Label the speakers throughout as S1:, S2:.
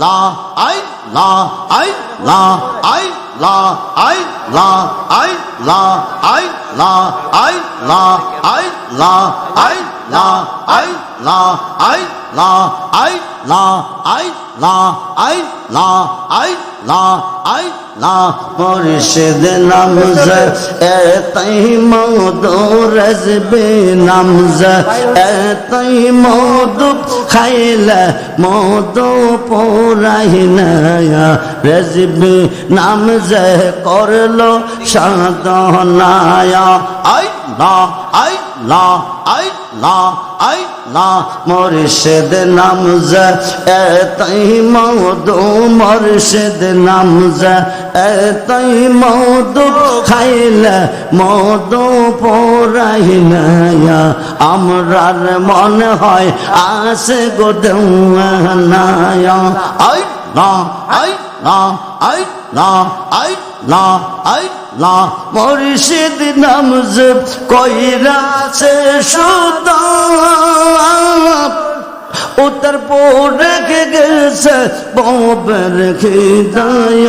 S1: লা আই লা আই লা আই লা আই লা আই লা আই লা আই লা আই লা আই লা আই লা, আই লা আই লা আই লা আই লা আই লা আই, লা।
S2: মুর্শিদ নামজ এতই মধু রজবে নামজ এতই মধু খাইলে মধু পোরাই নয়া। রজবে নামজ করল সাধনায়া।
S1: আই, লা আই লা আই, লা আই না
S2: মরশেদ নামজ তাই মধু মরশেদ নামজ, এতই মধু খাইলে মধু পড়াই না আমরার মনে হয় আসে গো দেওয়ানায়া
S1: আই লা
S2: মুর্শিদ নামজ কইরাছে সুদা উত্তর পড়ে গেছে ববের খিদায়।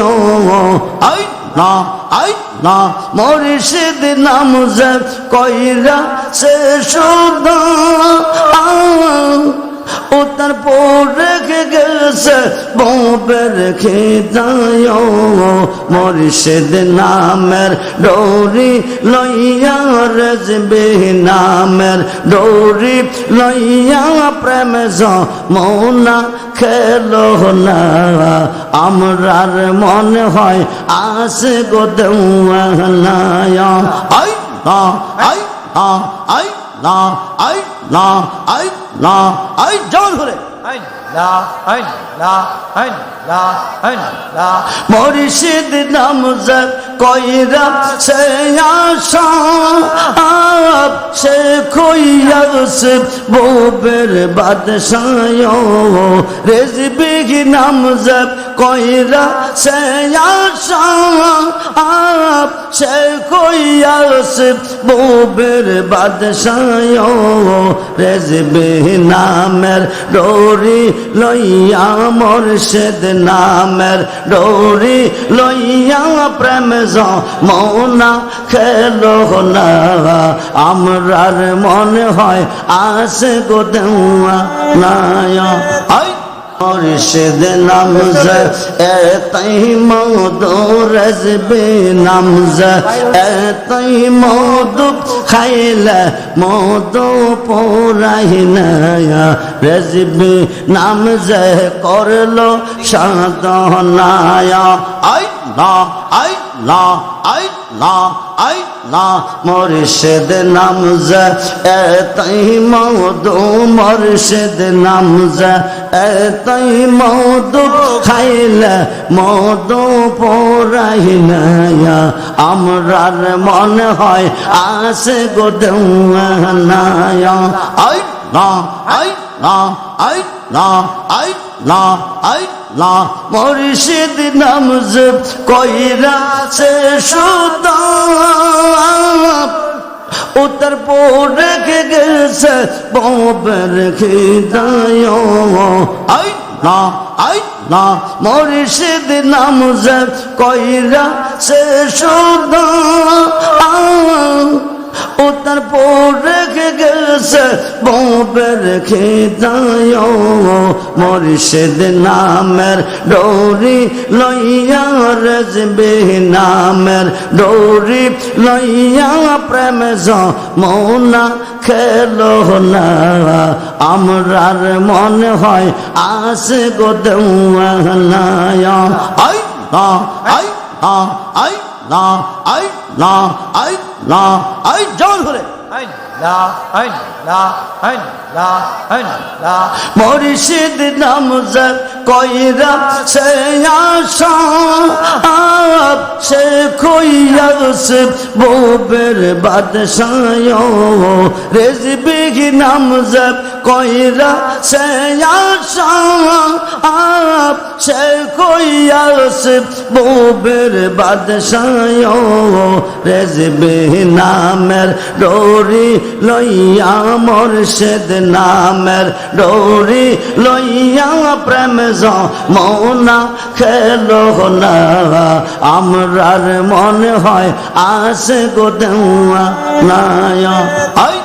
S1: আই লা আই লা
S2: মুর্শিদ নামজ কইরা সে সুদা গেছে ববের খিদায় মুর্শিদ নামের ডোরি লইয়া রজবে নামের ডোরি লইয়া প্রেম মৌনা খেলো না। আমরার মনে হয় আসে গো দেওয়ানায়া
S1: আই আই আই। না আই
S2: মরিষিদ নাম কইরা সে আশা সে খইয়া সে বোবের বাদশায় রেজবিগ নাম জব কইরা সে আশা সে খইয়াছে বোবের বাদশায় রেজবে নামের ডোরি লইয়া মোরশেদ নামের ডোরি লইয়া প্রেম মৌনা খেলো না। আমরার মনে হয় আসে গো দেওয়া নায়া মুর্শিদ নামজ এতই মধু রজবে নামজ এতই মধু খাইলে মধু পোরাই নয়া রজবে নামজ করল সাধনায়া
S1: আই লা আই লা আই লা আই
S2: নাম জা এতাই নাম জা এতাই মওদু খাইলা মওদু আমরার মন হয় আসে গোদ
S1: দেওয়ানা লা, আই লা আই লা আই লা আই, লা।
S2: মুর্শিদ নামজ কইরা সে সুদা উত্তর পড়ে গেছে ববের খিদায়
S1: আই আই, লা।
S2: মুর্শিদ নামজ কইরা সে সুদা উত্তর গেছে ববের খিদায় মুর্শিদ নামের ডোরি লইয়া রজবে নামের ডোরি লইয়া প্রেম মৌনা খেলো না। আমরার মনে হয় আসে গো দেওয়ানায়া
S1: আই লা আই লা আই লা আই লা আই লা আই জল ধরে।
S2: মরিষিদ নাম কইরা সে আশা সে কইয়াছে বোবের বাদশায়। রেজবিগ নাম জপ কইরা সে আশা সে কইয়াছে বুবের বাদশায় রেজবে নামের ডোরি লইয়া মোরশেদ নামের ডোরি লইয়া প্রেম মৌনা খেলো না। আমরার মনে হয় আসে গো দেওয়া
S1: আই